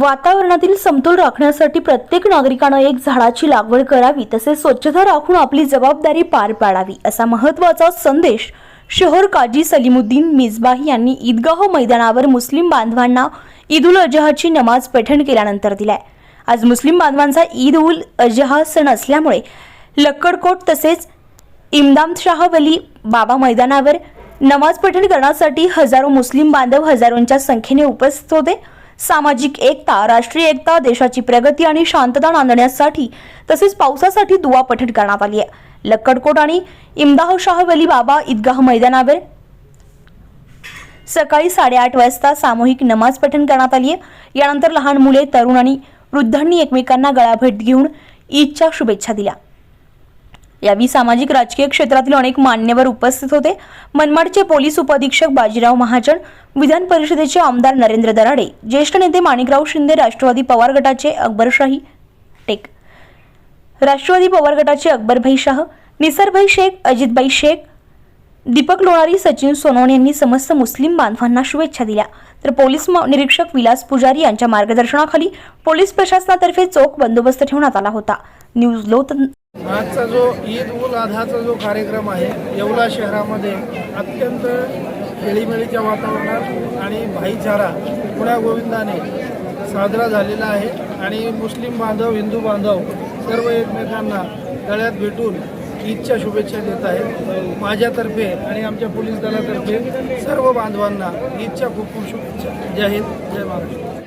वातावरणातील समतोल राखण्यासाठी प्रत्येक नागरिकानं एक झाडाची लागवड करावी तसेच स्वच्छता राखून आपली जबाबदारी पार पाडावी असा महत्त्वाचा संदेश शहर काजी सलीमुद्दीन मिजबाही यांनी ईदगाह मैदानावर मुस्लिम बांधवांना ईद उल अजहाची नमाज पठण केल्यानंतर दिलाय. आज मुस्लिम बांधवांचा ईद उल अजहा सण असल्यामुळे लक्कडकोट तसेच इम्दाम शाह वली बाबा मैदानावर नमाज पठण करण्यासाठी हजारो मुस्लिम बांधव हजारोंच्या संख्येने उपस्थित होते. सामाजिक एकता राष्ट्रीय एकता देशाची प्रगती आणि शांतता नांदण्यासाठी तसेच पावसासाठी दुवा पठण करण्यात आली आहे. लक्कडकोट आणि इमदाह शाह वली बाबा ईदगाह मैदानावर सकाळी साडेआठ वाजता सामूहिक नमाज पठण करण्यात आली आहे. यानंतर लहान मुले तरुण आणि वृद्धांनी एकमेकांना गळाभेट घेऊन ईदच्या शुभेच्छा दिल्या. यावेळी सामाजिक राजकीय क्षेत्रातील अनेक मान्यवर उपस्थित होते. मनमाडचे पोलीस उपअधीक्षक बाजीराव महाजन विधान परिषदेचे आमदार नरेंद्र दराडे ज्येष्ठ नेते माणिकराव शिंदे राष्ट्रवादी पवार गटाचे अकबरशाही टेक. राष्ट्रवादी पवार गटाचे अकबरभाई शाह निसरभाई शेख अजितभाई शेख दीपक लोणारी सचिन सोनवणे यांनी समस्त मुस्लिम बांधवांना शुभेच्छा दिल्या. तर पोलीस म- निरीक्षक विलास पुजारी यांच्या मार्गदर्शनाखाली पोलीस प्रशासनातर्फे चोख बंदोबस्त ठेवण्यात आला होता. न्यूज लोतन आजचा जो ईद उल अधाचा जो कार्यक्रम आहे येवला शहरामध्ये अत्यंत खेळीमेळीच्या वातावरणात आणि भाईचारा पुण्या गोविंदाने साजरा झालेला आहे. आणि मुस्लिम बांधव हिंदू बांधव सर्व एकमेकांना गळ्यात भेटून ईदच्या शुभेच्छा देत आहेत माझ्यातर्फे आणि आमच्या पोलीस दलातर्फे सर्व बांधवांना ईदच्या खूप खूप शुभेच्छा. जय हिंद जय महाराष्ट्र.